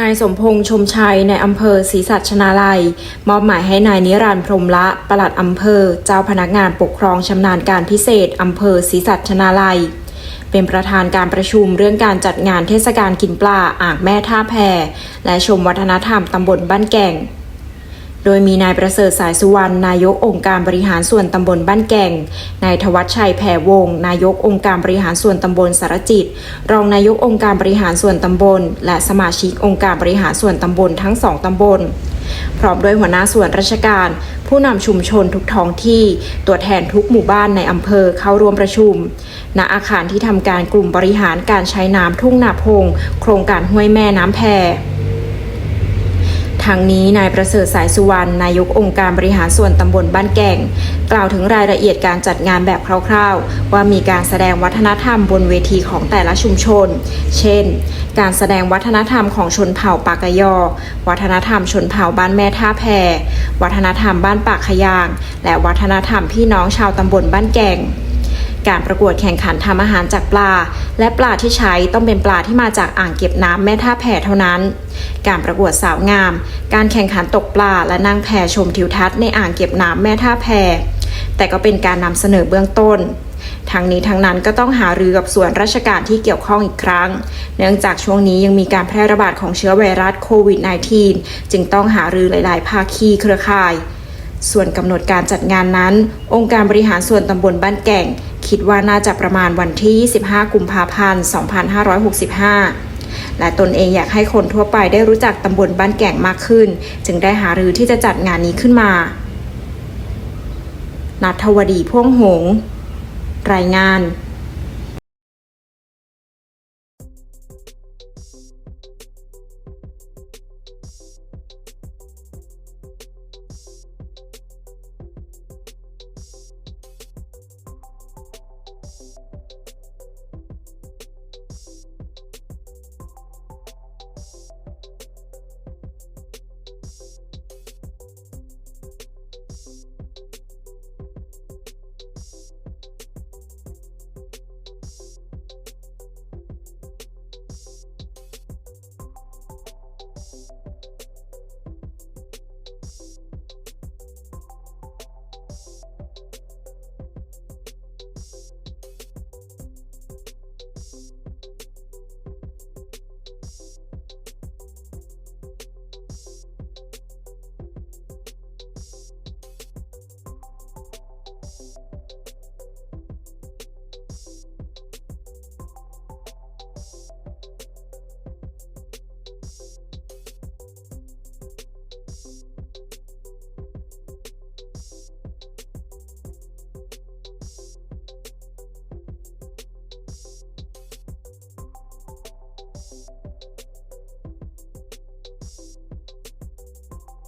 นายสมพงษ์ชมชัยในอำเภอศรีสัชนาลัย มอบหมายให้นายนิรันดร์พรมละ ปลัดอำเภอ เจ้าพนักงานปกครองชำนาญการพิเศษอำเภอศรีสัชนาลัย เป็นประธานการประชุมเรื่องการจัดงานเทศกาลกินปลาอ่างแม่ท่าแพและชมวัฒนธรรมตำบลบ้านแก่ง โดยมีนายประเสริฐสายสุวรรณนายกองค์การบริหารส่วนตำบลบ้านแก่ง นายทวัชชัยแผ่วงศ์นายกองค์การบริหารส่วนตำบลสารจิต รองนายกองค์การบริหารส่วนตำบล และสมาชิกองค์การบริหารส่วนตำบลทั้งสองตำบล พร้อมด้วยหัวหน้าส่วนราชการ ผู้นำชุมชนทุกท้องที่ ตัวแทนทุกหมู่บ้านในอำเภอเข้าร่วมประชุม ณอาคารที่ทำการกลุ่มบริหารการใช้น้ำทุ่งนาพง โครงการห้วยแม่น้ำแพ ทางนี้นายประเสริฐสายสุวรรณนายกองค์การบริหารส่วนตำบลบ้านแก่ง กล่าวถึงรายละเอียดการจัดงานแบบคร่าวๆ ว่ามีการแสดงวัฒนธรรมบนเวทีของแต่ละชุมชน เช่น การแสดงวัฒนธรรมของชนเผ่าปากยอ วัฒนธรรมชนเผ่าบ้านแม่ท่าแพ วัฒนธรรมบ้านปากขยาง และวัฒนธรรมพี่น้องชาวตำบลบ้านแก่ง การประกวดแข่งขันทำอาหารจากปลา และปลาที่ใช้ต้องเป็นปลาที่มาจากอ่างเก็บน้ำแม่ท่าแพเท่านั้น การประกวดสาวงาม การแข่งขันตกปลาและนั่งแพชมทิวทัศน์ในอ่างเก็บน้ำแม่ท่าแพ แต่ก็เป็นการนำเสนอเบื้องต้นทั้งนี้ทั้งนั้นก็ต้องหารือกับส่วนราชการที่เกี่ยวข้องอีกครั้ง เนื่องจากช่วงนี้ยังมีการแพร่ระบาดของเชื้อไวรัสโควิด -19 จึงต้องหารือหลาย ๆ ภาคีเครือข่าย ส่วนกำหนดการจัดงานนั้น องค์การบริหารส่วนตำบลบ้านแก่ง คิดว่าน่าจะประมาณวันที่ 25 กุมภาพันธ์ 2565 และตนเองอยากให้คนทั่วไปได้รู้จักตำบลบ้านแก่งมากขึ้น จึงได้หารือที่จะจัดงานนี้ขึ้นมา นัทวดีพ่วงหง รายงาน